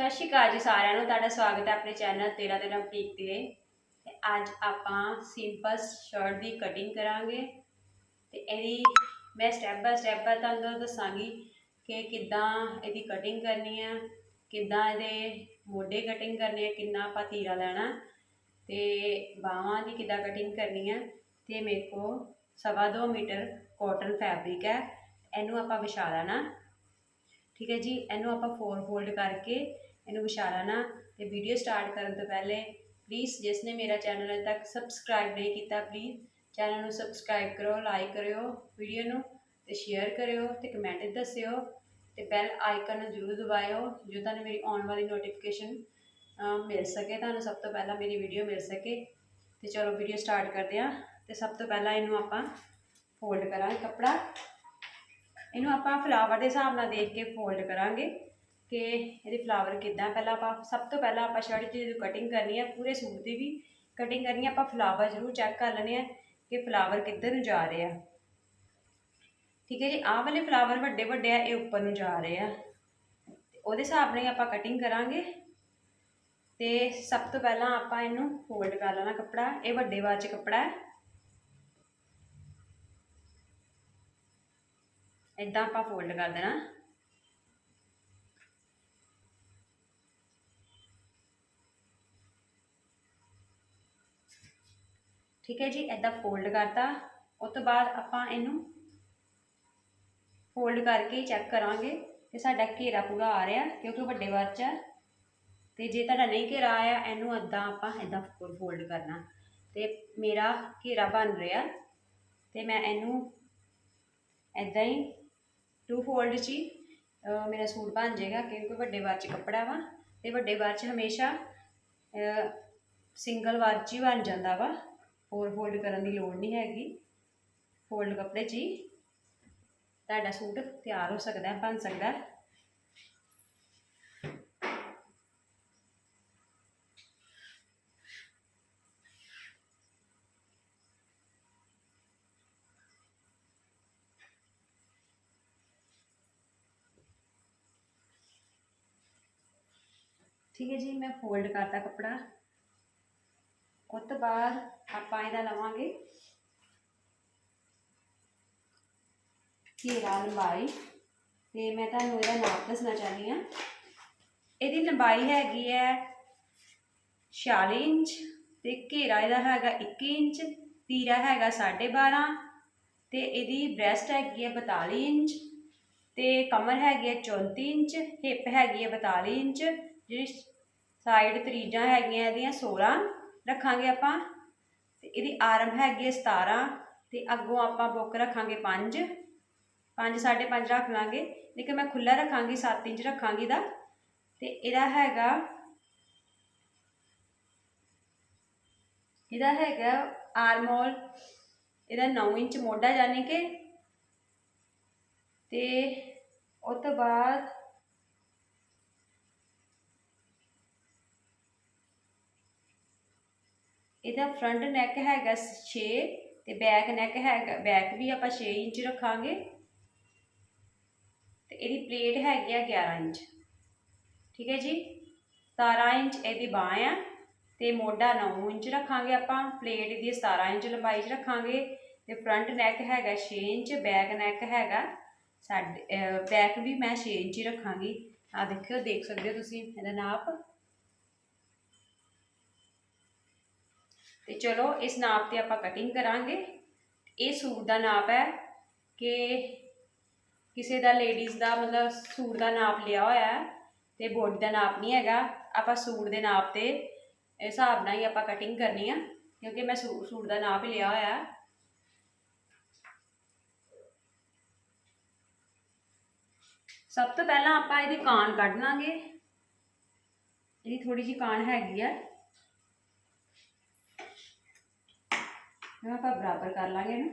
ਸਤਿ ਸ਼੍ਰੀ ਅਕਾਲ ਜੀ ਸਾਰਿਆਂ ਨੂੰ, ਤੁਹਾਡਾ ਸਵਾਗਤ ਹੈ ਆਪਣੇ ਚੈਨਲ ਤੇਰਾ ਤੇਰਾ ਬੁਟੀਕ ਤੇ। ਤੇ ਅੱਜ ਆਪਾਂ ਸਿੰਪਲ ਸ਼ਰਟ ਦੀ ਕਟਿੰਗ ਕਰਾਂਗੇ। ਤੇ ਇਹਦੀ ਮੈਂ ਸਟੈਪ ਬਾय ਸਟੈਪ ਤੁਹਾਨੂੰ ਦੱਸਾਂਗੀ ਕਿ ਕਿੱਦਾਂ ਇਹਦੀ ਕਟਿੰਗ ਕਰਨੀ ਹੈ ਕਿੱਦਾਂ ਇਹਦੇ ਮੋਢੇ ਕਟਿੰਗ ਕਰਨੇ ਆ, ਕਿੰਨਾ ਆਪਾਂ ਤੀਰਾ ਲੈਣਾ, ਤੇ ਬਾਹਾਂ ਦੀ ਕਿੱਦਾਂ ਕਟਿੰਗ ਕਰਨੀ ਹੈ ਤੇ ਮੇਰੇ ਕੋ ਸਵਾ ਦੋ ਮੀਟਰ ਕਾਟਨ ਫੈਬਰਿਕ ਹੈ। ਇਹਨੂੰ ਆਪਾਂ ਵਿਛਾ ਲੈਣਾ। ਠੀਕ ਹੈ ਜੀ, ਇਹਨੂੰ ਆਪਾਂ ਫੋਰ ਫੋਲਡ ਕਰਕੇ ਇਹਨੂੰ ਵਿਛਾ ਲੈਣਾ ਤੇ ਵੀਡੀਓ ਸਟਾਰਟ ਕਰਨ ਤੋਂ ਪਹਿਲੇ ਪਲੀਜ਼ ਜਿਸ ਨੇ ਮੇਰਾ ਚੈਨਲ ਅਜੇ ਤੱਕ ਸਬਸਕ੍ਰਾਈਬ ਨਹੀਂ ਕੀਤਾ ਪਲੀਜ਼ ਚੈਨਲ ਨੂੰ ਸਬਸਕ੍ਰਾਈਬ ਕਰੋ ਲਾਈਕ ਕਰਿਓ ਵੀਡੀਓ ਨੂੰ ਤੇ ਸ਼ੇਅਰ ਕਰਿਓ ਤੇ ਕਮੈਂਟ ਦੱਸਿਓ ਤੇ ਬੈਲ ਆਈਕਨ ਨੂੰ ਜ਼ਰੂਰ ਦਬਾਇਓ ਜੋ ਤੁਹਾਨੂੰ ਮੇਰੀ ਆਉਣ ਵਾਲੀ ਨੋਟੀਫਿਕੇਸ਼ਨ ਮਿਲ ਸਕੇ, ਤੁਹਾਨੂੰ ਸਭ ਤੋਂ ਪਹਿਲਾਂ ਮੇਰੀ ਵੀਡੀਓ ਮਿਲ ਸਕੇ। ਤੇ ਚਲੋ ਵੀਡੀਓ ਸਟਾਰਟ ਕਰਦੇ ਹਾਂ ਤੇ ਸਭ ਤੋਂ ਪਹਿਲਾਂ ਇਹਨੂੰ ਆਪਾਂ ਫੋਲਡ ਕਰਾਂਗੇ ਕੱਪੜਾ। ਇਹਨੂੰ ਆਪਾਂ ਫਲਾਵਰ ਦੇ ਹਿਸਾਬ ਨਾਲ ਦੇਖ ਕੇ ਫੋਲਡ ਕਰਾਂਗੇ। ਕਿ ਇਹਦੇ ਫਲਾਵਰ ਕਿੱਦਾਂ ਪਹਿਲਾਂ ਆਪਾਂ ਸਭ ਤੋਂ ਪਹਿਲਾਂ ਆਪਾਂ ਸ਼ਰਟ ਦੀ ਜਦੋਂ ਕਟਿੰਗ ਕਰਨੀ ਹੈ, ਪੂਰੇ ਸੂਟ ਦੀ ਵੀ ਕਟਿੰਗ ਕਰਨੀ ਆਪਾਂ ਫਲਾਵਰ ਜ਼ਰੂਰ ਚੈੱਕ ਕਰ ਲੈਣੇ ਆ ਕਿ ਫਲਾਵਰ ਕਿੱਧਰ ਨੂੰ ਜਾ ਰਹੇ ਆ। ਠੀਕ ਹੈ ਜੀ, ਆਹ ਵਾਲੇ ਫਲਾਵਰ ਵੱਡੇ ਵੱਡੇ ਆ, ਇਹ ਉੱਪਰ ਨੂੰ ਜਾ ਰਹੇ ਆ। ਉਹਦੇ ਹਿਸਾਬ ਨਾਲ ਆਪਾਂ ਕਟਿੰਗ ਕਰਾਂਗੇ। ਤੇ ਸਭ ਤੋਂ ਪਹਿਲਾਂ ਆਪਾਂ ਇਹਨੂੰ ਫੋਲਡ ਕਰ ਲੈਣਾ ਕੱਪੜਾ, ਇਹ ਵੱਡੇ ਬਾਅਦ ਚ ਕੱਪੜਾ ਹੈ। ਇਦਾਂ ਆਪਾਂ ਫੋਲਡ ਕਰ ਦੇਣਾ। ਠੀਕ ਹੈ ਜੀ ਇਦਾਂ ਫੋਲਡ ਕਰਤਾ। ਉਸ ਤੋਂ ਬਾਅਦ ਆਪਾਂ ਇਹਨੂੰ ਫੋਲਡ ਕਰਕੇ ਚੈੱਕ ਕਰਾਂਗੇ ਕਿ ਸਾਡਾ ਘੇਰਾ ਪੂਰਾ ਆ ਰਿਹਾ ਕਿਉਂਕਿ ਵੱਡੇ ਵਾਰ ਚ ਹੈ। ਤੇ ਜੇ ਤੁਹਾਡਾ ਨਹੀਂ ਘੇਰਾ ਆਇਆ, ਇਹਨੂੰ ਅੱਧਾ ਆਪਾਂ ਇਦਾਂ ਫੋਲਡ ਕਰਨਾ। ਤੇ ਮੇਰਾ ਘੇਰਾ ਬਣ ਰਿਹਾ। ਤੇ ਮੈਂ ਇਹਨੂੰ ਇਦਾਂ ਹੀ ਟੂ ਫੋਲਡ 'ਚ ਹੀ ਮੇਰਾ ਸੂਟ ਬਣ ਜਾਏਗਾ ਕਿਉਂਕਿ ਵੱਡੇ ਵਾਰ 'ਚ ਕੱਪੜਾ ਵਾ। ਤੇ ਵੱਡੇ ਵਾਰ 'ਚ ਹਮੇਸ਼ਾ ਸਿੰਗਲ ਵਾਰ 'ਚ ਹੀ ਬਣ ਜਾਂਦਾ ਵਾ। ਹੋਰ ਫੋਲਡ ਕਰਨ ਦੀ ਲੋੜ ਨਹੀਂ ਹੈਗੀ। ਫੋਲਡ ਕੱਪੜੇ 'ਚ ਹੀ ਤੁਹਾਡਾ ਸੂਟ ਤਿਆਰ ਹੋ ਸਕਦਾ ਹੈ ਬਣ ਸਕਦਾ। ਹੈ ਠੀਕ ਹੈ ਜੀ, ਮੈਂ ਫੋਲਡ ਕਰਤਾ ਕੱਪੜਾ। ਉਸ ਤੋਂ ਬਾਅਦ ਆਪਾਂ ਇਹਦਾ ਲਵਾਂਗੇ ਘੇਰਾ ਲੰਬਾਈ। ਤੇ ਮੈਂ ਤੁਹਾਨੂੰ ਇਹਦਾ ਨਾਪ ਦੱਸਣਾ ਚਾਹਨੀ ਆ ਇਹਦੀ ਲੰਬਾਈ ਹੈਗੀ ਹੈ 46 ਇੰਚ ਤੇ ਘੇਰਾ ਇਹਦਾ ਹੈਗਾ 21 ਇੰਚ, ਤੀਰਾ ਹੈਗਾ 12.5 ਤੇ ਇਹਦੀ ਬ੍ਰੈਸਟ ਹੈਗੀ ਹੈ 42 ਇੰਚ ਤੇ ਕਮਰ ਹੈਗੀ ਹੈ 34 ਇੰਚ, ਹਿੱਪ ਹੈਗੀ ਹੈ 42 ਇੰਚ, ਜਿਹੜੀ ਸਾਈਡ ਤਰੀਜਾਂ ਹੈਗੀਆਂ ਇਹਦੀਆਂ 16 ਰੱਖਾਂਗੇ ਆਪਾਂ। ਤੇ ਇਹਦੀ ਆਰਮ ਹੈਗੀ ਹੈ 17 ਤੇ ਅੱਗੋਂ ਆਪਾਂ ਬੁੱਕ ਰੱਖਾਂਗੇ 5 5 5.5 ਰੱਖ ਲਾਂਗੇ। ਲੇਕਿਨ ਮੈਂ ਖੁੱਲਾ ਰੱਖਾਂਗੀ 7 ਇੰਚ ਰੱਖਾਂਗੀ ਦਾ। ਤੇ ਇਹਦਾ ਹੈਗਾ ਇਹਦਾ ਹੈਗਾ ਆਰਮੋਲ ਇਹਦਾ 9 ਇੰਚ ਮੋਢਾ ਯਾਨੀ ਕਿ। ਤੇ ਉਸ ਤੋਂ ਬਾਅਦ ਇਹਦਾ ਫਰੰਟ ਨੈਕ ਹੈਗਾ 6 ਤੇ ਬੈਕ ਨੈਕ ਹੈਗਾ ਬੈਕ ਵੀ ਆਪਾਂ 6 ਇੰਚ ਰੱਖਾਂਗੇ ਤੇ ਇਹਦੀ ਪਲੇਟ ਹੈਗੀ ਆ 11 ਇੰਚ। ਠੀਕ ਹੈ ਜੀ? 17 ਇੰਚ ਇਹਦੀ ਬਾਹ ਆ ਤੇ ਮੋਢਾ 9 ਇੰਚ ਰੱਖਾਂਗੇ ਆਪਾਂ ਪਲੇਟ ਦੀ 17 ਇੰਚ ਲੰਬਾਈ 'ਚ ਰੱਖਾਂਗੇ ਤੇ ਫਰੰਟ ਨੈਕ ਹੈਗਾ 6 ਇੰਚ ਬੈਕ ਨੈਕ ਹੈਗਾ ਸਾਡੇ ਬੈਕ ਵੀ ਮੈਂ 6 ਇੰਚ ਹੀ ਰੱਖਾਂਗੀ। ਆ ਦੇਖਿਓ, ਦੇਖ ਸਕਦੇ ਹੋ ਤੁਸੀਂ ਇਹਦਾ ਨਾਪ। ਤੇ ਚਲੋ ਇਸ ਨਾਪ ਤੇ ਆਪਾਂ ਕਟਿੰਗ ਕਰਾਂਗੇ। ਇਹ ਸੂਟ ਦਾ ਨਾਪ ਹੈ ਕਿ ਕਿਸੇ ਦਾ ਲੇਡੀਜ਼ ਦਾ ਮਤਲਬ ਸੂਟ ਦਾ ਨਾਪ ਲਿਆ ਹੋਇਆ ਹੈ ਤੇ ਬੋਡੀ ਦਾ ਨਾਪ ਨਹੀਂ ਹੈਗਾ। ਆਪਾਂ ਸੂਟ ਦੇ ਨਾਪ ਤੇ ਹਿਸਾਬ ਨਾਲ ਹੀ ਆਪਾਂ ਕਟਿੰਗ ਕਰਨੀ ਆ, ਕਿਉਂਕਿ ਮੈਂ ਸੂ- ਸੂਟ ਦਾ ਨਾਪ ਹੀ ਲਿਆ ਹੋਇਆ ਹੈ। ਸਭ ਤੋਂ ਪਹਿਲਾਂ ਆਪਾਂ ਇਹਦੀ ਕਾਨ ਕੱਢ ਲਾਂਗੇ। ਇਹਦੀ ਥੋੜੀ ਜਿਹੀ ਕਾਨ ਹੈਗੀ ਆ। ਇਹ ਆਪਾਂ ਬਰਾਬਰ ਕਰ ਲਾਂਗੇ ਨਾ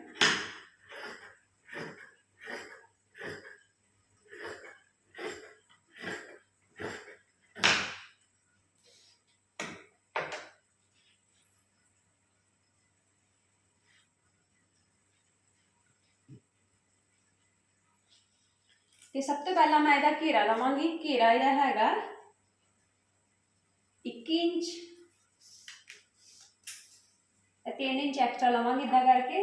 ਤੇ ਸਭ ਤੋਂ ਪਹਿਲਾਂ ਮੈਂ ਇਹਦਾ ਘੇਰਾ ਲਵਾਂਗੀ। ਘੇਰਾ ਇਹਦਾ ਹੈਗਾ 1 ਇੰਚ। ਤੇ 3 ਇੰਚ ਐਕਸਟਰਾ ਲਵਾਂਗੀ ਇਦਾਂ ਕਰਕੇ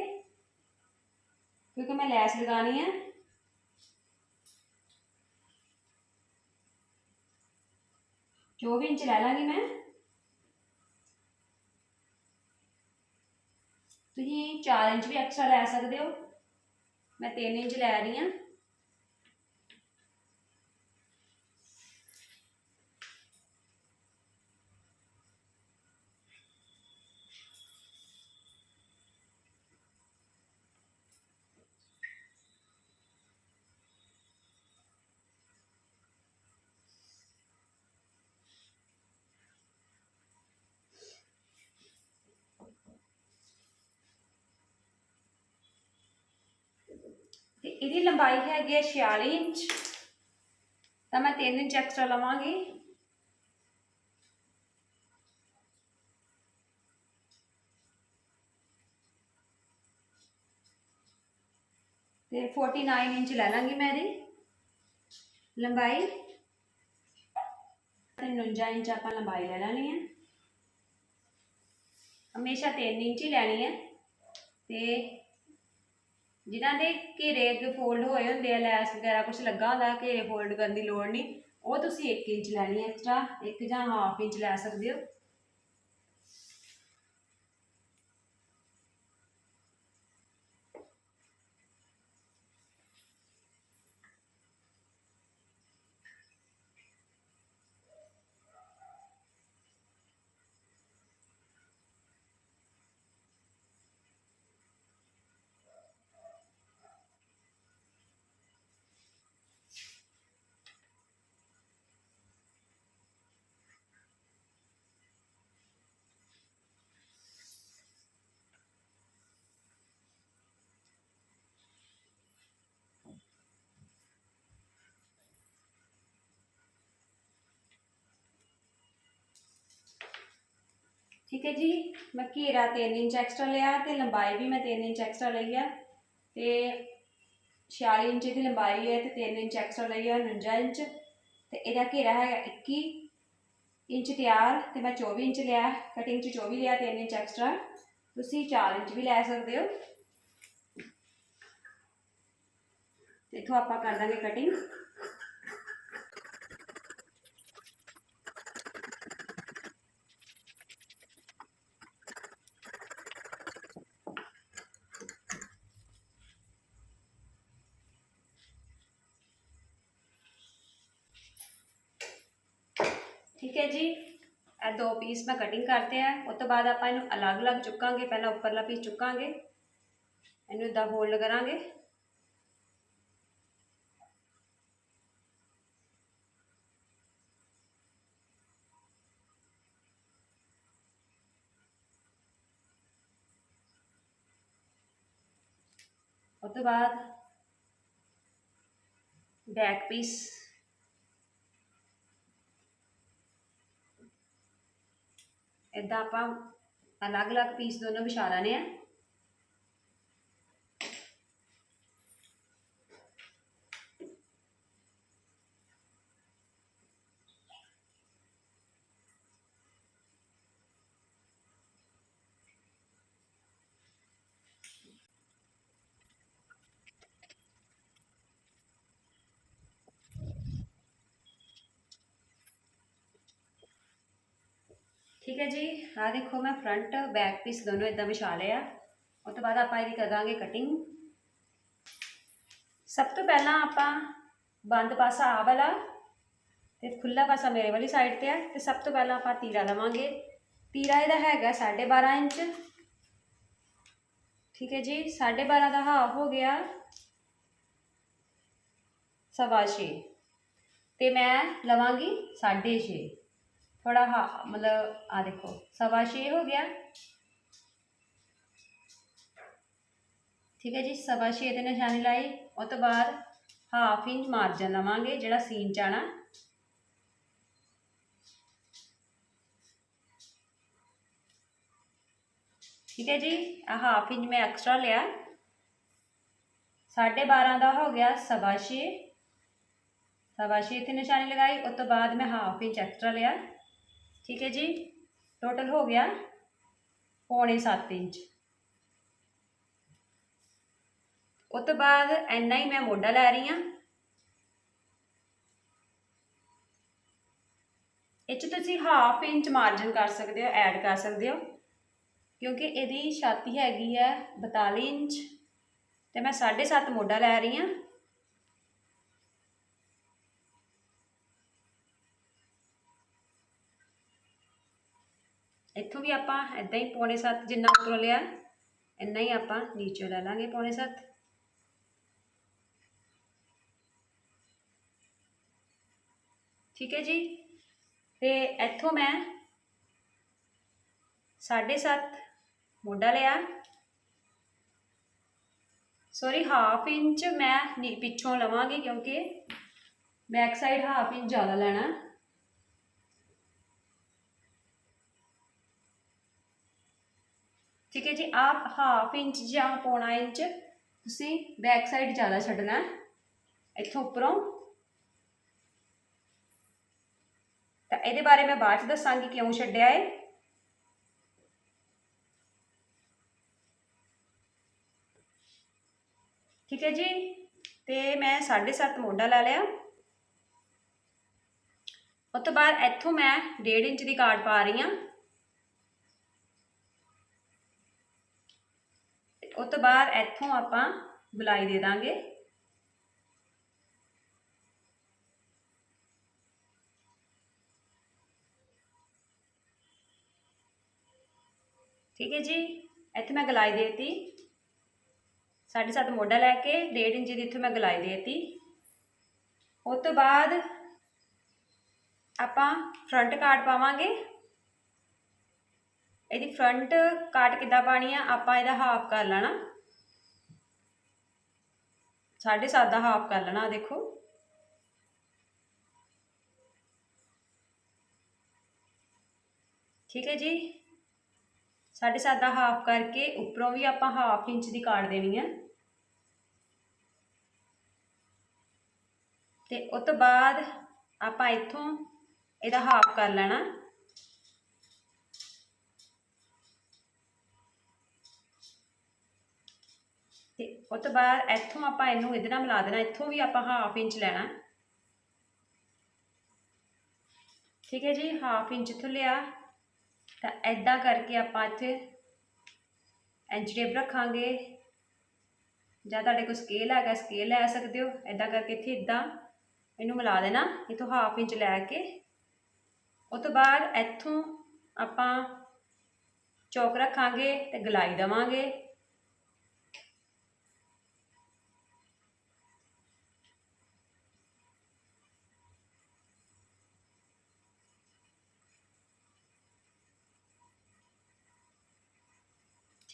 ਕਿਉਂਕਿ ਮੈਂ ਲੈਸ ਲਗਾਣੀ ਹੈ ਚੌਵੀ ਇੰਚ ਲੈ ਲਾਂਗੀ ਮੈਂ ਤੁਸੀਂ 4 ਇੰਚ ਵੀ ਐਕਸਟਰਾ ਲੈ ਸਕਦੇ ਹੋ ਮੈਂ 3 ਇੰਚ ਲੈ ਰਹੀ ਤੇ ਇਹਦੀ ਲੰਬਾਈ ਹੈਗੀ ਹੈ 46 ਇੰਚ। ਤਾਂ ਮੈਂ 3 ਇੰਚ ਐਕਸਟਰਾ ਲਵਾਂਗੀ। ਤੇ 49 ਇੰਚ ਲੈ ਲਾਂਗੀ ਮੈਂ ਇਹਦੀ ਲੰਬਾਈ। ਤੇ 49 ਇੰਚ ਆਪਾਂ ਲੰਬਾਈ ਲੈ ਲੈਣੀ ਹੈ। ਹਮੇਸ਼ਾ 3 ਇੰਚ ਹੀ ਲੈਣੀ ਹੈ। ਤੇ ਜਿਨ੍ਹਾਂ ਦੇ ਘੇਰੇ ਅੱਗੇ ਫੋਲਡ ਹੋਏ ਹੁੰਦੇ ਆ, ਲੈਸ ਵਗੈਰਾ ਕੁਝ ਲੱਗਾ ਹੁੰਦਾ ਘੇਰੇ ਫੋਲਡ ਕਰਨ ਦੀ ਲੋੜ ਨਹੀਂ, ਉਹ ਤੁਸੀਂ 1 ਇੰਚ ਲੈਣੀ ਹੈ ਐਕਸਟਰਾ 1 ਜਾਂ ਹਾਫ ਇੰਚ ਲੈ ਸਕਦੇ ਹੋ। ਠੀਕ ਹੈ ਜੀ, ਮੈਂ ਘੇਰਾ 3 ਇੰਚ ਐਕਸਟਰਾ ਲਿਆ ਤੇ ਲੰਬਾਈ ਵੀ ਮੈਂ 3 ਇੰਚ ਐਕਸਟਰਾ ਲਈ ਆ ਤੇ 46 ਇੰਚ ਦੀ ਲੰਬਾਈ ਹੈ ਤੇ 3 ਇੰਚ ਐਕਸਟਰਾ ਲਈ ਆ 49 ਇੰਚ ਤੇ ਇਹਦਾ ਘੇਰਾ ਹੈਗਾ 21 ਇੰਚ ਤਿਆਰ ਤੇ ਮੈਂ 24 ਇੰਚ ਲਿਆ ਕਟਿੰਗ 'ਚ 24 ਲਿਆ 3 ਇੰਚ ਐਕਸਟਰਾ ਤੁਸੀਂ 4 ਇੰਚ ਵੀ ਲੈ ਸਕਦੇ ਹੋ। ਤੇ ਇੱਥੋਂ ਆਪਾਂ ਕਰ ਦਾਂਗੇ ਕਟਿੰਗ ਪੀਸ ਮੈਂ ਕਟਿੰਗ ਕਰਤੇ ਆ ਉਸ ਤੋਂ ਬਾਅਦ ਆਪਾਂ ਇਹਨੂੰ ਅਲੱਗ-ਅਲੱਗ ਚੁੱਕਾਂਗੇ, ਪਹਿਲਾਂ ਉੱਪਰਲਾ ਪੀਸ ਚੁੱਕਾਂਗੇ। ਇਹਨੂੰ ਇਦਾਂ ਹੋਲਡ ਕਰਾਂਗੇ। ਉਸ ਤੋਂ ਬਾਅਦ ਬੈਕ ਪੀਸ ਇਦਾਂ ਆਪਾਂ ਅਲੱਗ-ਅਲੱਗ ਪੀਸ ਦੋਨੋਂ ਵਿਛਾ ਲੈਣੇ ਆ ਠੀਕ ਹੈ ਜੀ ਆ ਦੇਖੋ ਮੈਂ ਫਰੰਟ ਬੈਕ ਪੀਸ ਦੋਨੋਂ ਇਦਾਂ ਵਿਛਾ ਲਿਆ ਉਸ ਤੋਂ ਬਾਅਦ ਆਪਾਂ ਇਹਦੀ ਕਰਾਂਗੇ ਕਟਿੰਗ ਸਭ ਤੋਂ ਪਹਿਲਾਂ ਆਪਾਂ ਬੰਦ ਪਾਸਾ ਆ ਵਾਲਾ ਤੇ ਖੁੱਲਾ ਪਾਸਾ ਮੇਰੇ ਵਾਲੀ ਸਾਈਡ ਤੇ ਆ ਤੇ ਸਭ ਤੋਂ ਪਹਿਲਾਂ ਆਪਾਂ ਤੀਰਾ ਲਵਾਂਗੇ। ਤੀਰਾ ਇਹਦਾ ਹੈਗਾ 12.5 ਇੰਚ। ਠੀਕ ਹੈ ਜੀ 12.5 ਦਾ ਹਾਫ ਹੋ ਗਿਆ ਸਵਾ ਛੇ। ਤੇ ਮੈਂ ਲਵਾਂਗੀ 6.5 ਥੋੜਾ ਹਾ ਮਤਲਬ ਆ ਦੇਖੋ ਸਵਾ ਛੇ ਹੋ ਗਿਆ ਠੀਕ ਹੈ ਜੀ ਸਵਾ ਛੇ ਤੇ ਨਿਸ਼ਾਨੀ ਲਾਈ ਉਸ ਤੋਂ ਬਾਅਦ ਹਾਫ ਇੰਚ ਮਾਰਜਨ ਲਵਾਂਗੇ ਜਿਹੜਾ ਸੀਨ ਚ ਆਣਾ ਠੀਕ ਹੈ ਜੀ ਆ ਹਾਫ ਇੰਚ ਮੈਂ ਐਕਸਟਰਾ ਲਿਆ 12.5 ਦਾ ਹੋ ਗਿਆ ਸਵਾ ਛੇ ਸਵਾ ਛੇ ਤੇ ਨਿਸ਼ਾਨੀ ਲਗਾਈ ਉਸ ਤੋਂ ਬਾਅਦ ਮੈਂ ਹਾਫ ਇੰਚ ਐਕਸਟਰਾ ਲਿਆ ਠੀਕ ਹੈ ਜੀ। ਟੋਟਲ ਹੋ ਗਿਆ ਪੌਣੇ 7 ਇੰਚ। ਉਸ ਤੋਂ ਬਾਅਦ ਇੰਨਾ ਹੀ ਮੈਂ ਮੋਢਾ ਲੈ ਰਹੀ ਹਾਂ। ਇਹ 'ਚ ਤੁਸੀਂ ਹਾਫ ਇੰਚ ਮਾਰਜਨ ਕਰ ਸਕਦੇ ਹੋ ਐਡ ਕਰ ਸਕਦੇ ਹੋ। ਕਿਉਂਕਿ ਇਹਦੀ ਛਾਤੀ ਹੈਗੀ ਹੈ 42 ਇੰਚ। ਤੇ ਮੈਂ 7.5 ਮੋਢਾ ਲੈ ਰਹੀ ਹਾਂ। ਇੱਥੋਂ ਵੀ ਆਪਾਂ ਇਦਾਂ ਹੀ ਪੌਣੇ 7 ਜਿੰਨਾ ਉੱਪਰੋਂ ਲਿਆ, ਇੰਨਾ ਹੀ ਆਪਾਂ ਨੀਚੇ ਲੈ ਲਾਂਗੇ ਪੌਣੇ 7 ਠੀਕ ਹੈ ਜੀ? ਤੇ ਇੱਥੋਂ ਮੈਂ 7.5 ਮੋਢਾ ਲਿਆ। ਸੌਰੀ ਹਾਫ ਇੰਚ ਮੈਂ ਨੀ- ਪਿੱਛੋਂ ਲਵਾਂਗੀ ਕਿਉਂਕਿ ਬੈਕ ਸਾਈਡ ਹਾਫ ਇੰਚ ਜ਼ਿਆਦਾ ਲੈਣਾ। ਠੀਕ ਹੈ ਜੀ, ਆਪ ਹਾਫ ਇੰਚ ਜਾਂ ਪੌਣਾ ਇੰਚ ਤੁਸੀਂ ਬੈਕ ਸਾਈਡ ਜ਼ਿਆਦਾ ਛੱਡਣਾ ਇੱਥੋਂ ਉੱਪਰੋਂ। ਤਾਂ ਇਹਦੇ ਬਾਰੇ ਮੈਂ ਬਾਅਦ ਚ ਦੱਸਾਂਗੀ ਕਿਉਂ ਛੱਡਿਆ ਹੈ ਠੀਕ ਹੈ ਜੀ, ਤੇ ਮੈਂ 7.5 ਮੋਢਾ ਲੈ ਲਿਆ। ਉਸ ਤੋਂ ਬਾਅਦ ਇੱਥੋਂ ਮੈਂ 1.5 ਇੰਚ ਦੀ ਕਾਰਡ ਪਾ ਰਹੀ ਹਾਂ। ਉਸ ਤੋਂ ਬਾਅਦ ਇੱਥੋਂ ਆਪਾਂ ਗੁਲਾਈ ਦੇ ਦਾਂਗੇ। ਠੀਕ ਹੈ ਜੀ, ਇੱਥੇ ਮੈਂ ਗਲਾਈ ਦੇਤੀ। 7.5 ਮੋਢਾ ਲੈ ਕੇ 1.5 ਇੰਚ ਦੀ ਇੱਥੇ ਮੈਂ ਗਲਾਈ ਦੇਤੀ। ਉਸ ਤੋਂ ਬਾਅਦ ਆਪਾਂ ਫਰੰਟ ਕਾਰਡ ਪਾਵਾਂਗੇ। ਇਹਦੀ ਫਰੰਟ ਕਾਟ ਕਿੱਦਾਂ ਪਾਣੀ ਆ? ਆਪਾਂ ਇਹਦਾ ਹਾਫ ਕਰ ਲੈਣਾ। 7.5 ਦਾ ਹਾਫ ਕਰ ਲੈਣਾ ਦੇਖੋ। ਠੀਕ ਹੈ ਜੀ? 7.5 ਦਾ ਹਾਫ ਕਰਕੇ ਉੱਪਰੋਂ ਵੀ ਆਪਾਂ ਹਾਫ ਇੰਚ ਦੀ ਕਾਟ ਦੇਣੀ ਹੈ ਤੇ ਉਸ ਤੋਂ ਬਾਅਦ ਆਪਾਂ ਇੱਥੋਂ ਇਹਦਾ ਹਾਫ ਕਰ ਲੈਣਾ। ਉਸ ਤੋਂ ਬਾਅਦ ਇੱਥੋਂ ਆਪਾਂ ਇਹਨੂੰ ਇਹਦੇ ਨਾਲ ਮਿਲਾ ਦੇਣਾ, ਇੱਥੋਂ ਵੀ ਆਪਾਂ ਹਾਫ ਇੰਚ ਲੈਣਾ। ਠੀਕ ਹੈ ਜੀ ਹਾਫ ਇੰਚ ਇੱਥੋਂ ਲਿਆ। ਤਾਂ ਐਦਾਂ ਕਰਕੇ ਆਪਾਂ ਇੱਥੇ ਇੰਚ ਟੇਪ ਰੱਖਾਂਗੇ। ਜਾਂ ਤੁਹਾਡੇ ਕੋਲ ਸਕੇਲ ਹੈਗਾ ਸਕੇਲ ਲੈ ਸਕਦੇ ਹੋ। ਐਦਾਂ ਕਰਕੇ ਇੱਥੇ ਇਦਾਂ ਇਹਨੂੰ ਮਿਲਾ ਦੇਣਾ, ਇੱਥੋਂ ਹਾਫ ਇੰਚ ਲੈ ਕੇ। ਉਸ ਤੋਂ ਬਾਅਦ ਇੱਥੋਂ ਆਪਾਂ ਚੌਕ ਰੱਖਾਂਗੇ ਤੇ ਗਲਾਈ ਦਵਾਂਗੇ।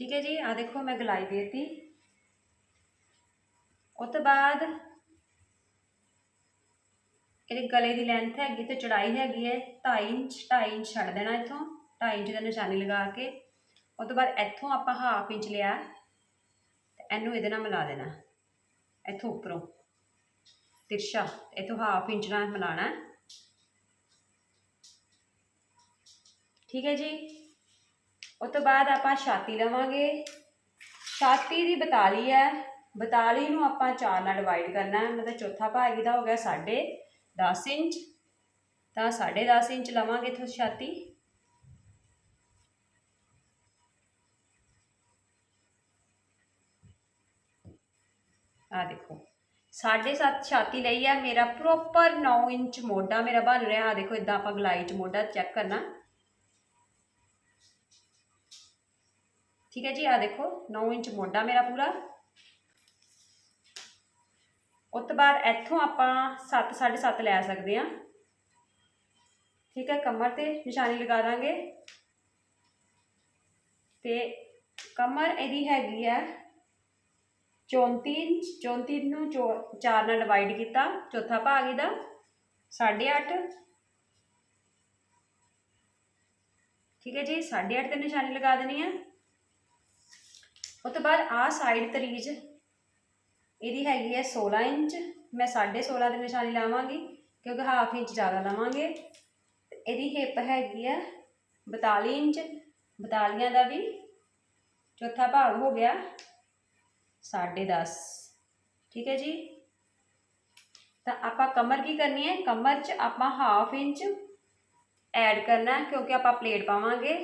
ਠੀਕ ਹੈ ਜੀ ਆ ਦੇਖੋ ਮੈਂ ਗਲਾਈ ਦੇਤੀ। ਉਸ ਤੋਂ ਬਾਅਦ ਇਹਦੇ ਗਲੇ ਦੀ ਲੈਂਥ ਹੈਗੀ ਤੇ ਚੜਾਈ ਹੈਗੀ ਹੈ 2.5 ਇੰਚ 2.5 ਇੰਚ ਛੱਡ ਦੇਣਾ ਇੱਥੋਂ 2.5 ਇੰਚ ਦਾ ਨਿਸ਼ਾਨੀ ਲਗਾ ਕੇ। ਉਸ ਤੋਂ ਬਾਅਦ ਇੱਥੋਂ ਆਪਾਂ ਹਾਫ ਇੰਚ ਲਿਆ, ਤੇ ਇਹਨੂੰ ਇਹਦੇ ਨਾਲ ਮਿਲਾ ਦੇਣਾ। ਇੱਥੋਂ ਉੱਪਰੋਂ। ਤਿਰਸ਼ਾ ਇੱਥੋਂ ਹਾਫ ਇੰਚ ਨਾਲ ਮਿਲਾਣਾ ਠੀਕ ਹੈ ਜੀ। ਉਸ ਤੋਂ ਬਾਅਦ ਆਪਾਂ ਛਾਤੀ ਲਵਾਂਗੇ। ਛਾਤੀ ਦੀ 42 ਹੈ। 42 ਨੂੰ ਆਪਾਂ 4 ਨਾਲ ਡਿਵਾਈਡ ਕਰਨਾ ਹੈ। ਮਤਲਬ ਚੌਥਾ ਭਾਗ ਇਹਦਾ ਹੋ ਗਿਆ 10.5 ਇੰਚ। ਤਾਂ 10.5 ਇੰਚ ਲਵਾਂਗੇ ਇੱਥੋਂ ਛਾਤੀ। ਆ ਦੇਖੋ। 7.5 ਛਾਤੀ ਲਈ ਆ ਮੇਰਾ ਪ੍ਰੋਪਰ 9 ਇੰਚ ਮੋਢਾ ਮੇਰਾ ਬਣ ਰਿਹਾ। ਆ ਦੇਖੋ ਇਦਾਂ ਆਪਾਂ ਗਲਾਈ 'ਚ ਮੋਢਾ ਚੈੱਕ ਕਰਨਾ। ਠੀਕ ਹੈ ਜੀ ਆ ਦੇਖੋ 9 ਇੰਚ ਮੋਢਾ ਮੇਰਾ ਪੂਰਾ। ਉਸ ਤੋਂ ਬਾਅਦ ਇੱਥੋਂ ਆਪਾਂ 7 7.5 ਲੈ ਸਕਦੇ ਆ ਠੀਕ ਹੈ, ਕਮਰ ਤੇ ਨਿਸ਼ਾਨੀ ਲਗਾ ਦਾਂਗੇ। ਤੇ ਕਮਰ ਇਹਦੀ ਹੈਗੀ ਆ 34 ਇੰਚ 34 ਨੂੰ 4 ਨਾਲ ਡਿਵਾਈਡ ਕੀਤਾ, ਚੌਥਾ ਭਾਗ ਇਹਦਾ 8.5 ਠੀਕ ਹੈ ਜੀ 8.5 ਤੇ ਨਿਸ਼ਾਨੀ ਲਗਾ ਦੇਣੀ ਆ। ਉਸ ਤੋਂ ਬਾਅਦ ਆ ਸਾਈਡ ਤਰੀਜ, ਇਹਦੀ ਹੈਗੀ ਹੈ 16 ਇੰਚ, ਮੈਂ 16.5 ਦੀ ਨਿਸ਼ਾਨੀ ਲਾਵਾਂਗੀ, ਕਿਉਂਕਿ ਹਾਫ ਇੰਚ ਜ਼ਿਆਦਾ ਲਵਾਂਗੇ। ਇਹਦੀ ਹਿੱਪ ਹੈਗੀ ਆ 42 ਇੰਚ 42 ਦਾ ਵੀ ਚੌਥਾ ਭਾਗ ਹੋ ਗਿਆ 10.5 ਠੀਕ ਹੈ ਜੀ? ਤਾਂ ਆਪਾਂ ਕਮਰ ਕੀ ਕਰਨੀ ਹੈ? ਕਮਰ 'ਚ ਆਪਾਂ ਹਾਫ ਇੰਚ ਐਡ ਕਰਨਾ ਕਿਉਂਕਿ ਆਪਾਂ ਪਲੇਟ ਪਾਵਾਂਗੇ।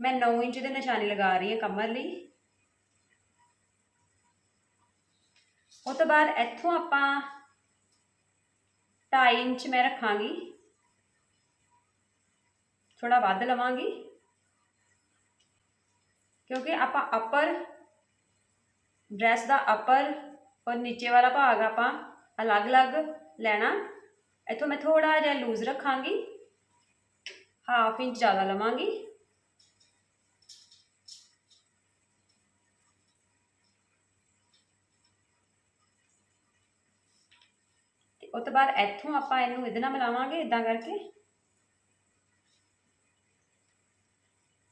ਮੈਂ 9 ਇੰਚ ਦੇ ਨਿਸ਼ਾਨੇ ਲਗਾ ਰਹੀ ਹਾਂ ਕਮਰ ਲਈ। ਉਹ ਤੋਂ ਬਾਅਦ ਇੱਥੋਂ ਆਪਾਂ 2.5 ਇੰਚ ਮੈਂ ਰੱਖਾਂਗੀ। ਥੋੜਾ ਵੱਧ ਲਵਾਂਗੀ। ਕਿਉਂਕਿ ਆਪਾਂ ਅਪਰ ਡਰੈਸ ਦਾ ਅਪਰ ਔਰ ਨੀਚੇ ਵਾਲਾ ਭਾਗ ਆਪਾਂ ਅਲੱਗ-ਅਲੱਗ ਲੈਣਾ। ਇੱਥੋਂ ਮੈਂ ਥੋੜਾ ਜਿਹਾ ਲੂਜ਼ ਰੱਖਾਂਗੀ। ਹਾਫ ਇੰਚ ਜ਼ਿਆਦਾ ਲਵਾਂਗੀ। ਉਸ ਤੋਂ ਬਾਅਦ ਇੱਥੋਂ ਆਪਾਂ ਇਹਨੂੰ ਇਹਦੇ ਨਾਲ ਮਿਲਾਵਾਂਗੇ ਇਦਾਂ ਕਰਕੇ।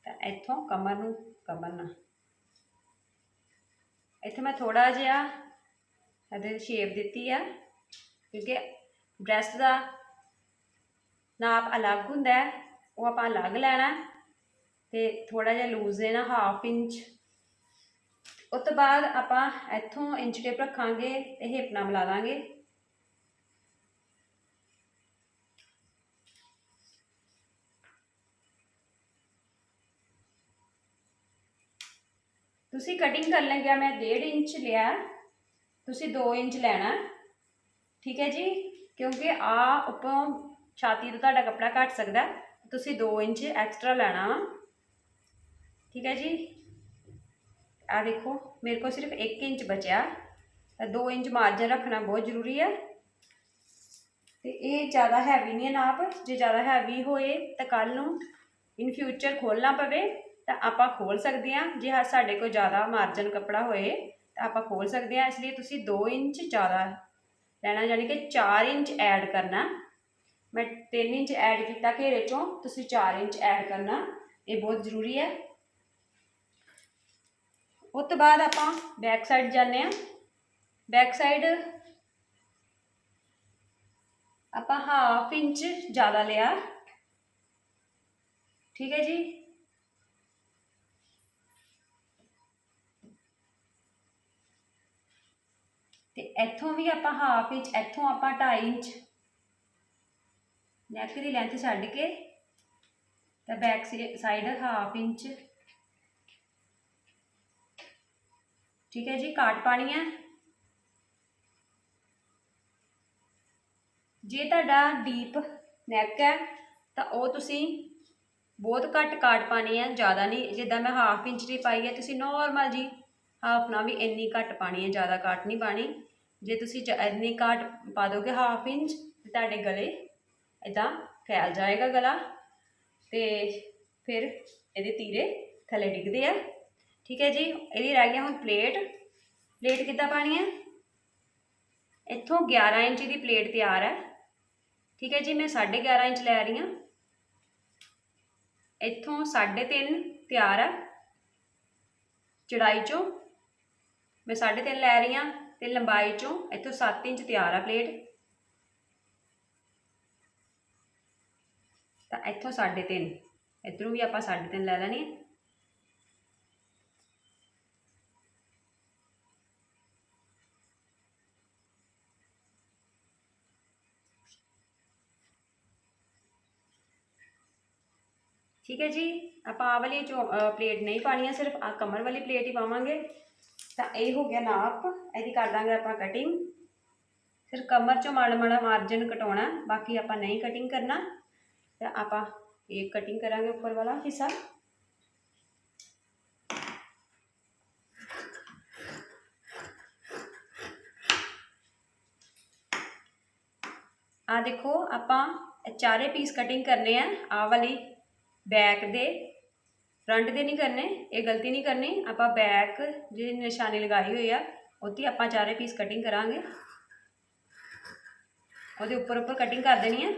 ਤਾਂ ਇੱਥੋਂ ਕਮਰ ਨੂੰ, ਕਮਰ ਨਾਲ। ਇੱਥੇ ਮੈਂ ਥੋੜਾ ਜਿਹਾ ਇਹਦੇ ਸ਼ੇਪ ਦਿੱਤੀ ਆ, ਕਿਉਂਕਿ ਡਰੈਸ ਦਾ ਨਾਪ ਅਲੱਗ ਹੁੰਦਾ ਹੈ, ਉਹ ਆਪਾਂ ਅਲੱਗ ਲੈਣਾ ਹੈ ਤੇ ਥੋੜਾ ਜਿਹਾ ਲੂਜ਼ ਦੇਣਾ ਹਾਫ ਇੰਚ ਉਸ ਤੋਂ ਬਾਅਦ ਆਪਾਂ ਇੱਥੋਂ ਇੰਚ ਟੇਪ ਰੱਖਾਂਗੇ ਤੇ ਹਿਪ ਨਾਲ ਮਿਲਾ ਦਾਂਗੇ। ਤੁਸੀਂ ਕਟਿੰਗ ਕਰਨ ਲੱਗਿਆ ਮੈਂ 1.5 ਇੰਚ ਲਿਆ ਤੁਸੀਂ 2 ਇੰਚ ਲੈਣਾ ਠੀਕ ਹੈ ਜੀ? ਕਿਉਂਕਿ ਆ ਉੱਪਰੋਂ ਛਾਤੀ ਤੋਂ ਤੁਹਾਡਾ ਕੱਪੜਾ ਘੱਟ ਸਕਦਾ ਤੁਸੀਂ 2 ਇੰਚ ਐਕਸਟਰਾ ਲੈਣਾ ਵਾ। ਠੀਕ ਹੈ ਜੀ? ਆ ਦੇਖੋ, ਮੇਰੇ ਕੋਲ ਸਿਰਫ 1 ਇੰਚ ਬਚਿਆ। ਤਾਂ 2 ਇੰਚ ਮਾਰਜਨ ਰੱਖਣਾ ਬਹੁਤ ਜ਼ਰੂਰੀ ਹੈ। ਤੇ ਇਹ ਜ਼ਿਆਦਾ ਹੈਵੀ ਨਹੀਂ ਹੈ ਨਾਪ। ਜੇ ਜ਼ਿਆਦਾ ਹੈਵੀ ਹੋਏ ਤਾਂ ਕੱਲ ਨੂੰ ਇਨ ਫਿਊਚਰ ਖੋਲਣਾ ਪਵੇ। ਤਾਂ ਆਪਾਂ ਖੋਲ ਸਕਦੇ ਹਾਂ। ਜੇ ਹਾਂ, ਸਾਡੇ ਕੋਲ ਜ਼ਿਆਦਾ ਮਾਰਜਨ ਕੱਪੜਾ ਹੋਏ, ਤਾਂ ਆਪਾਂ ਖੋਲ ਸਕਦੇ ਹਾਂ। ਇਸ ਲਈ ਤੁਸੀਂ 2 ਇੰਚ ਜ਼ਿਆਦਾ ਲੈਣਾ, ਯਾਨੀ ਕਿ 4 ਇੰਚ ਐਡ ਕਰਨਾ। ਮੈਂ 3 ਇੰਚ ਐਡ ਕੀਤਾ ਘੇਰੇ ਚੋਂ, ਤੁਸੀਂ 4 ਇੰਚ ਐਡ ਕਰਨਾ। ਇਹ ਬਹੁਤ ਜ਼ਰੂਰੀ ਹੈ। ਉਸ ਤੋਂ ਬਾਅਦ ਆਪਾਂ ਬੈਕ ਸਾਈਡ ਜਾਂਦੇ ਹਾਂ। ਬੈਕ ਸਾਈਡ ਆਪਾਂ ਹਾਫ ਇੰਚ ਜ਼ਿਆਦਾ ਲਿਆ। ਠੀਕ ਹੈ ਜੀ? ਤੇ ਇੱਥੋਂ ਵੀ ਆਪਾਂ ਹਾਫ ਇੰਚ ਇੱਥੋਂ ਆਪਾਂ 2.5 ਇੰਚ ਨੈਕ ਦੀ ਲੈਂਥ ਛੱਡ ਕੇ ਤਾਂ ਬੈਕ ਸਾਈਡ ਹਾਫ ਇੰਚ ਠੀਕ ਹੈ ਜੀ, ਕਾਟ ਪਾਣੀ ਹੈ। ਜੇ ਤੁਹਾਡਾ ਡੀਪ ਨੈਕ ਹੈ, ਤਾਂ ਉਹ ਤੁਸੀਂ ਬਹੁਤ ਘੱਟ ਕਾਟ ਪਾਣੀ ਹੈ, ਜ਼ਿਆਦਾ ਨਹੀਂ। ਜਿੱਦਾਂ ਮੈਂ ਹਾਫ ਇੰਚ ਦੀ ਪਾਈ ਹੈ, ਤੁਸੀਂ ਨੋਰਮਲ ਜੀ ਹਾਫ ਨਾਲ ਵੀ ਇੰਨੀ ਘੱਟ ਪਾਣੀ ਹੈ, ਜ਼ਿਆਦਾ ਕਾਟ ਨਹੀਂ ਪਾਣੀ। ਜੇ ਤੁਸੀਂ ਜ- ਇੰਨੀ ਘਾਟ ਪਾ ਦੋਗੇ ਹਾਫ ਇੰਚ, ਤੇ ਤੁਹਾਡੇ ਗਲੇ ਇਦਾਂ ਫੈਲ ਜਾਏਗਾ ਗਲਾ, ਤੇ ਫਿਰ ਇਹਦੇ ਤੀਰੇ ਥੱਲੇ ਡਿੱਗਦੇ ਆ। ਠੀਕ ਹੈ ਜੀ, ਇਹਦੀ ਰਹਿ ਗਈ ਹੁਣ ਪਲੇਟ। ਪਲੇਟ ਕਿੱਦਾਂ ਪਾਣੀ ਹੈ? ਇੱਥੋਂ 11 ਇੰਚ ਦੀ ਪਲੇਟ ਤਿਆਰ ਹੈ। ਠੀਕ ਹੈ ਜੀ, ਮੈਂ 11.5 ਇੰਚ ਲੈ ਰਹੀ ਹਾਂ। ਇੱਥੋਂ 3.5 ਤਿਆਰ ਹੈ। ਚੜਾਈ ਚੋਂ ਮੈਂ 3.5 ਲੈ ਰਹੀ ਹਾਂ। ਤੇ ਲੰਬਾਈ ਚੋਂ ਇੱਥੋਂ 7 ਇੰਚ ਤਿਆਰ ਆ ਪਲੇਟ। ਤਾਂ ਇੱਥੋਂ 3.5 ਇੱਧਰੋਂ ਵੀ ਆਪਾਂ 3.5 ਲੈ ਲੈਣੀ ਠੀਕ ਹੈ ਜੀ? ਆਪਾਂ ਆਹ ਵਾਲੀ ਚੋ ਪਲੇਟ ਨਹੀਂ ਪਾਣੀ ਹੈ ਸਿਰਫ ਆ ਕਮਰ ਵਾਲੀ ਪਲੇਟ ਹੀ ਪਾਵਾਂਗੇ। ਤਾਂ ਇਹ ਹੋ ਗਿਆ ਨਾਪ। ਇਹਦੀ ਕਰ ਦਾਂਗੇ ਆਪਾਂ ਕਟਿੰਗ ਫਿਰ ਕਮਰ ਚੋਂ ਮਾੜਾ ਮਾੜਾ ਮਾਰਜਨ ਕਟਾਉਣਾ। ਬਾਕੀ ਆਪਾਂ ਨਹੀਂ ਕਟਿੰਗ ਕਰਨਾ। ਤਾਂ ਆਪਾਂ ਇਹ ਕਟਿੰਗ ਕਰਾਂਗੇ ਉੱਪਰ ਵਾਲਾ ਹਿੱਸਾ। ਆ ਦੇਖੋ, ਆਪਾਂ ਚਾਰੇ ਪੀਸ ਕਟਿੰਗ ਕਰਨੇ ਆ। ਆ ਵਾਲੀ ਬੈਕ ਦੇ ਫਰੰਟ ਦੇ ਨਹੀਂ ਕਰਨੇ, ਇਹ ਗਲਤੀ ਨਹੀਂ ਕਰਨੀ। ਆਪਾਂ ਬੈਕ ਜਿਹੜੀ ਨਿਸ਼ਾਨੀ ਲਗਾਈ ਹੋਈ ਆ ਉੱਥੇ ਆਪਾਂ ਚਾਰੇ ਪੀਸ ਕਟਿੰਗ ਕਰਾਂਗੇ। ਉਹਦੇ ਉੱਪਰ ਉੱਪਰ ਕਟਿੰਗ ਕਰ ਦੇਣੀ ਹੈ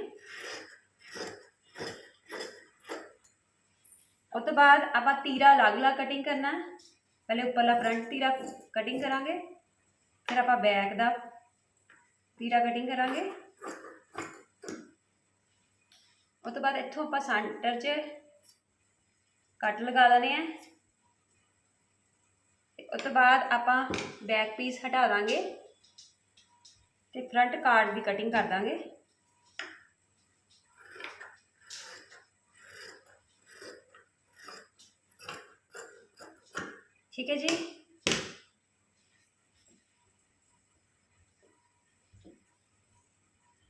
ਉਸ ਤੋਂ ਬਾਅਦ ਆਪਾਂ ਤੀਰਾ ਅਲੱਗ-ਅਲੱਗ ਕਟਿੰਗ ਕਰਨਾ। ਪਹਿਲੇ ਉੱਪਰਲਾ ਫਰੰਟ ਤੀਰਾ ਕਟਿੰਗ ਕਰਾਂਗੇ। ਫਿਰ ਆਪਾਂ ਬੈਕ ਦਾ ਤੀਰਾ ਕਟਿੰਗ ਕਰਾਂਗੇ। ਉਹ ਤੋਂ ਬਾਅਦ ਇੱਥੋਂ ਆਪਾਂ ਸੈਂਟਰ 'ਚ ਕੱਟ ਲਗਾ ਲੈਣੇ ਆ। ਤੇ ਉਹ ਤੋਂ ਬਾਅਦ ਆਪਾਂ ਬੈਕ ਪੀਸ ਹਟਾ ਦਾਂਗੇ ਤੇ ਫਰੰਟ ਕਾਰਡ ਦੀ ਕਟਿੰਗ ਕਰ ਦਾਂਗੇ। ਠੀਕ ਹੈ ਜੀ?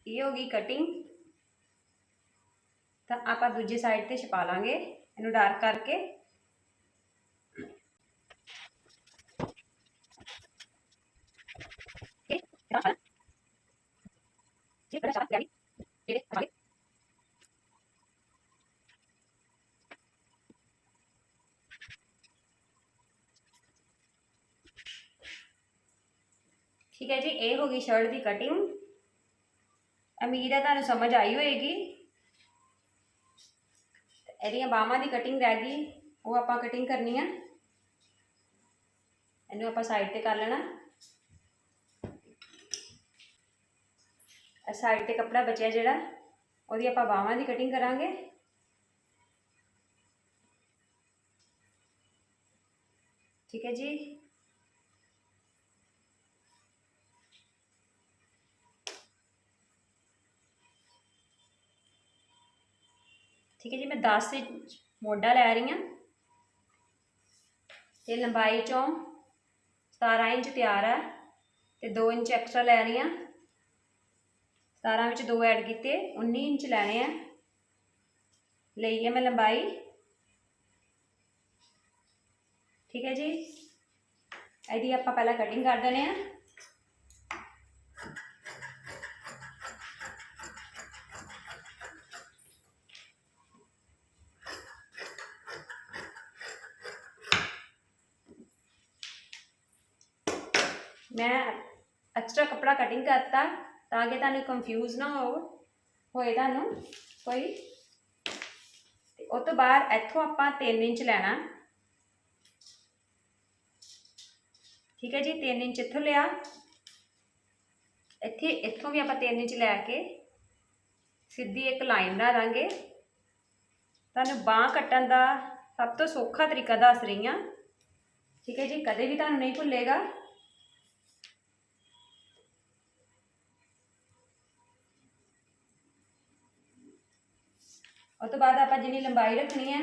ਇਹ ਹੋ ਗਈ ਕਟਿੰਗ ਤਾਂ ਆਪਾਂ ਦੂਜੀ ਸਾਈਡ ਤੇ ਛਪਾ ਲਾਂਗੇ। ਇਹਨੂੰ ਡਾਰਕ ਕਰਕੇ। ਠੀਕ ਹੈ ਜੀ, ਇਹ ਹੋ ਗਈ ਸ਼ਰਟ ਦੀ ਕਟਿੰਗ ਉਮੀਦ ਹੈ ਤੁਹਾਨੂੰ ਸਮਝ ਆਈ ਹੋਏਗੀ। ਇਹਦੀਆਂ ਬਾਹਾਂ ਦੀ ਕਟਿੰਗ ਰਹਿ ਗਈ, ਉਹ ਆਪਾਂ ਕਟਿੰਗ ਕਰਨੀ ਆ। ਇਹਨੂੰ ਆਪਾਂ ਸਾਈਡ ਤੇ ਕਰ ਲੈਣਾ। ਇਹ ਸਾਈਡ ਤੇ ਕੱਪੜਾ ਬਚਿਆ ਜਿਹੜਾ, ਉਹਦੀ ਆਪਾਂ ਬਾਹਾਂ ਦੀ ਕਟਿੰਗ ਕਰਾਂਗੇ। ਠੀਕ ਹੈ ਜੀ? ਠੀਕ ਹੈ ਜੀ, ਮੈਂ 10 ਇੰਚ ਮੋਢਾ ਲੈ ਰਹੀ ਹਾਂ। ਤੇ ਲੰਬਾਈ ਚੋਂ 17 ਇੰਚ ਤਿਆਰ ਹੈ ਤੇ 2 ਇੰਚ ਐਕਸਟਰਾ ਲੈ ਰਹੀ ਹਾਂ। 17 ਵਿੱਚ 2 ਐਡ ਕੀਤੇ 19 ਇੰਚ ਲੈਣੇ ਆ। ਲਈ ਹੈ ਮੈਂ ਲੰਬਾਈ। ਠੀਕ ਹੈ ਜੀ, ਇਹਦੀ ਆਪਾਂ ਪਹਿਲਾਂ ਕਟਿੰਗ ਕਰ ਦਿੰਦੇ ਆ। ਕਪੜਾ ਕਟਿੰਗ ਕਰਤਾ ਤਾਂ ਕਿ ਤੁਹਾਨੂੰ ਕੰਫਿਊਜ਼ ਨਾ ਹੋ ਹੋਏ ਤੁਹਾਨੂੰ ਕੋਈ। ਤੇ ਉਸ ਤੋਂ ਬਾਅਦ ਇੱਥੋਂ ਆਪਾਂ 3 ਇੰਚ ਲੈਣਾ। ਠੀਕ ਹੈ ਜੀ 3 ਇੰਚ ਇੱਥੋਂ ਲਿਆ। ਇੱਥੇ, ਇੱਥੋਂ ਵੀ ਆਪਾਂ 3 ਇੰਚ ਲੈ ਕੇ ਸਿੱਧੀ ਇੱਕ ਲਾਈਨ ਬਣਾ ਦਾਂਗੇ। ਤੁਹਾਨੂੰ ਬਾਹ ਕੱਟਣ ਦਾ ਸਭ ਤੋਂ ਸੌਖਾ ਤਰੀਕਾ ਦੱਸ ਰਹੀ ਹਾਂ। ਠੀਕ ਹੈ ਜੀ, ਕਦੇ ਵੀ ਤੁਹਾਨੂੰ ਨਹੀਂ ਭੁੱਲੇਗਾ। ਉਸ ਤੋਂ ਬਾਅਦ ਆਪਾਂ ਜਿੰਨੀ ਲੰਬਾਈ ਰੱਖਣੀ ਹੈ,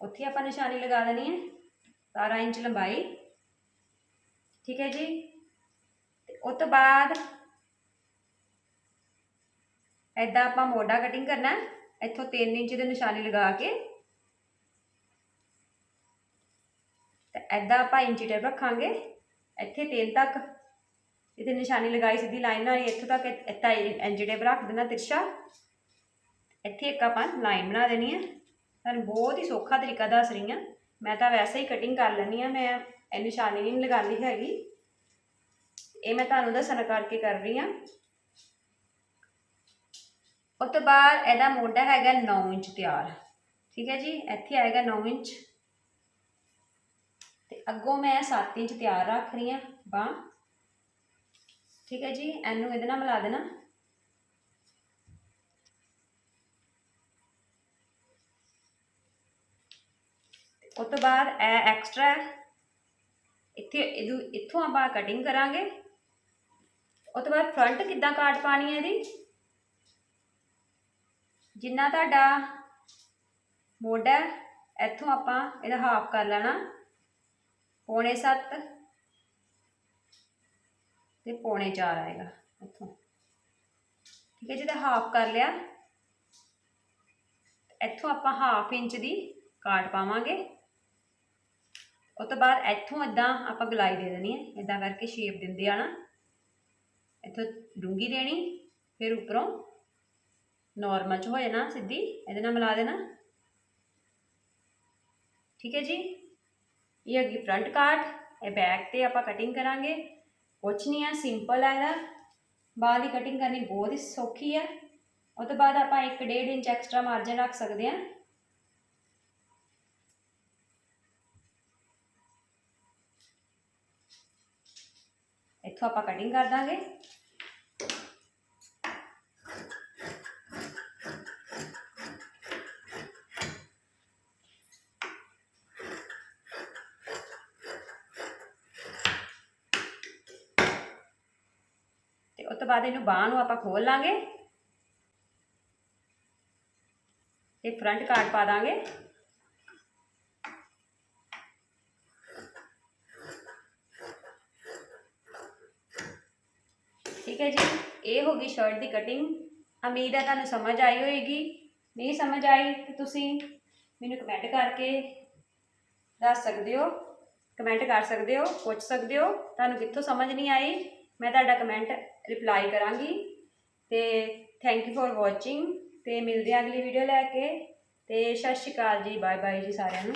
ਉੱਥੇ ਆਪਾਂ ਨਿਸ਼ਾਨੀ ਲਗਾ ਦੇਣੀ ਹੈ 17 ਇੰਚ ਲੰਬਾਈ। ਠੀਕ ਹੈ ਜੀ? ਤੇ ਉਸ ਤੋਂ ਬਾਅਦ ਐਦਾਂ ਆਪਾਂ ਮੋਢਾ ਕਟਿੰਗ ਕਰਨਾ ਇੱਥੋਂ 3 ਇੰਚ ਦੇ ਨਿਸ਼ਾਨੀ ਲਗਾ ਕੇ। ਤੇ ਐਦਾਂ ਆਪਾਂ ਇੰਚੀ ਟੇਪ ਰੱਖਾਂਗੇ, ਇੱਥੇ 3 ਤੱਕ। ਇਹਦੇ ਨਿਸ਼ਾਨੀ ਲਗਾਈ ਸਿੱਧੀ ਲਾਈਨ ਨਾਲ, ਇੱਥੋਂ ਤੱਕ ਇੱਥੇ ਇੰਚੀ ਟੇਪ ਰੱਖ ਦੇਣਾ, ਤਿਰਛਾ। ਇੱਥੇ ਇੱਕ ਆਪਾਂ ਲਾਈਨ ਬਣਾ ਦੇਣੀ ਹੈ ਤੁਹਾਨੂੰ ਬਹੁਤ ਹੀ ਸੌਖਾ ਤਰੀਕਾ ਦੱਸ ਰਹੀ ਹਾਂ ਮੈਂ ਤਾਂ ਵੈਸੇ ਹੀ ਕਟਿੰਗ ਕਰ ਲੈਣੀ ਆ, ਮੈਂ ਇਹ ਨਿਸ਼ਾਨੀ ਨਹੀਂ ਲਗਾਉਂਦੀ ਹੈਗੀ। ਇਹ ਮੈਂ ਤੁਹਾਨੂੰ ਦੱਸਣ ਕਰਕੇ ਕਰ ਰਹੀ ਹਾਂ ਉਸ ਤੋਂ ਬਾਅਦ ਇਹਦਾ ਮੋਢਾ ਹੈਗਾ 9 ਇੰਚ ਤਿਆਰ। ਠੀਕ ਹੈ ਜੀ, ਇੱਥੇ ਆਏਗਾ 9 ਇੰਚ। ਤੇ ਅੱਗੋਂ ਮੈਂ 7 ਇੰਚ ਤਿਆਰ ਰੱਖ ਰਹੀ ਹਾਂ ਬਾਹ। ਠੀਕ ਹੈ ਜੀ, ਇਹਨੂੰ ਇਹਦੇ ਨਾਲ ਮਿਲਾ ਦੇਣਾ। ਉਸ ਤੋਂ ਬਾਅਦ ਇਹ ਐਕਸਟਰਾ ਇੱਥੇ ਇਹਦੂ ਇੱਥੋਂ ਆਪਾਂ ਕਟਿੰਗ ਕਰਾਂਗੇ। ਉਸ ਤੋਂ ਬਾਅਦ ਫਰੰਟ ਕਿੱਦਾਂ ਕਾਟ ਪਾਣੀ ਹੈ ਇਹਦੀ? ਜਿੰਨਾ ਤੁਹਾਡਾ ਮੋਢਾ ਇੱਥੋਂ ਆਪਾਂ ਇਹਦਾ ਹਾਫ ਕਰ ਲੈਣਾ। ਪੌਣੇ 7 ਤੇ ਪੌਣੇ 4 ਆਏਗਾ ਇੱਥੋਂ। ਠੀਕ ਹੈ ਜਿਹਦਾ ਹਾਫ ਕਰ ਲਿਆ। ਇੱਥੋਂ ਆਪਾਂ ਹਾਫ ਇੰਚ ਦੀ ਕਾਟ ਪਾਵਾਂਗੇ। ਉਸ ਤੋਂ ਬਾਅਦ ਇੱਥੋਂ ਇਦਾਂ ਆਪਾਂ ਗਲਾਈ ਦੇ ਦੇਣੀ ਹੈ ਇਦਾਂ ਕਰਕੇ ਸ਼ੇਪ ਦਿੰਦੇ ਆ ਇੱਥੋਂ ਡੂੰਗੀ ਦੇਣੀ, ਫਿਰ ਉੱਪਰੋਂ ਨਾਰਮਲ ਚ ਹੋ ਜਾਣਾ ਸਿੱਧੀ, ਇਹਦੇ ਨਾਲ ਮਿਲਾ ਦੇਣਾ। ਠੀਕ ਹੈ ਜੀ? ਇਹ ਅਗੀ ਫਰੰਟ ਕਾਟ ਇਹ ਬੈਕ ਤੇ ਆਪਾਂ ਕਟਿੰਗ ਕਰਾਂਗੇ। ਕੁਛ ਨਹੀਂ ਹੈ ਸਿੰਪਲ ਹੈ ਇਹਦਾ। ਬਾਅਦ ਦੀ ਕਟਿੰਗ ਕਰਨੀ ਬਹੁਤ ਹੀ ਸੌਖੀ ਹੈ। ਉਹ ਤੋਂ ਬਾਅਦ ਆਪਾਂ 1.5 ਇੰਚ ਐਕਸਟਰਾ ਮਾਰਜਨ ਰੱਖ ਸਕਦੇ ਹਾਂ। ਇੱਥੋਂ ਆਪਾਂ ਕਟਿੰਗ ਕਰ ਦਾਂਗੇ। ਤੇ ਉਸ ਤੋਂ ਬਾਅਦ ਇਹਨੂੰ ਬਾਹ ਨੂੰ ਆਪਾਂ ਖੋਲ ਲਾਂਗੇ। ਤੇ ਫਰੰਟ ਕਾਰਡ ਪਾ ਦਾਂਗੇ। ਇਹ ਹੋ ਗਈ ਸ਼ਰਟ ਦੀ ਕਟਿੰਗ ਉਮੀਦ ਹੈ ਤੁਹਾਨੂੰ ਸਮਝ ਆਈ ਹੋਏਗੀ। ਨਹੀਂ ਸਮਝ ਆਈ ਤੇ ਤੁਸੀਂ ਮੈਨੂੰ ਕਮੈਂਟ ਕਰਕੇ ਦੱਸ ਸਕਦੇ ਹੋ ਕਮੈਂਟ ਕਰ ਸਕਦੇ ਹੋ, ਪੁੱਛ ਸਕਦੇ ਹੋ। ਤੁਹਾਨੂੰ ਕਿੱਥੋਂ ਸਮਝ ਨਹੀਂ ਆਈ? ਮੈਂ ਤੁਹਾਡਾ ਕਮੈਂਟ ਰਿਪਲਾਈ ਕਰਾਂਗੀ। ਤੇ ਥੈਂਕ ਯੂ ਫॉर ਵਾਚਿੰਗ ਤੇ ਮਿਲਦੇ ਹਾਂ ਅਗਲੀ ਵੀਡੀਓ ਲੈ ਕੇ। ਤੇ ਸਤਿ ਸ਼੍ਰੀ ਅਕਾਲ ਜੀ ਬਾਏ ਬਾਏ ਜੀ ਸਾਰਿਆਂ ਨੂੰ।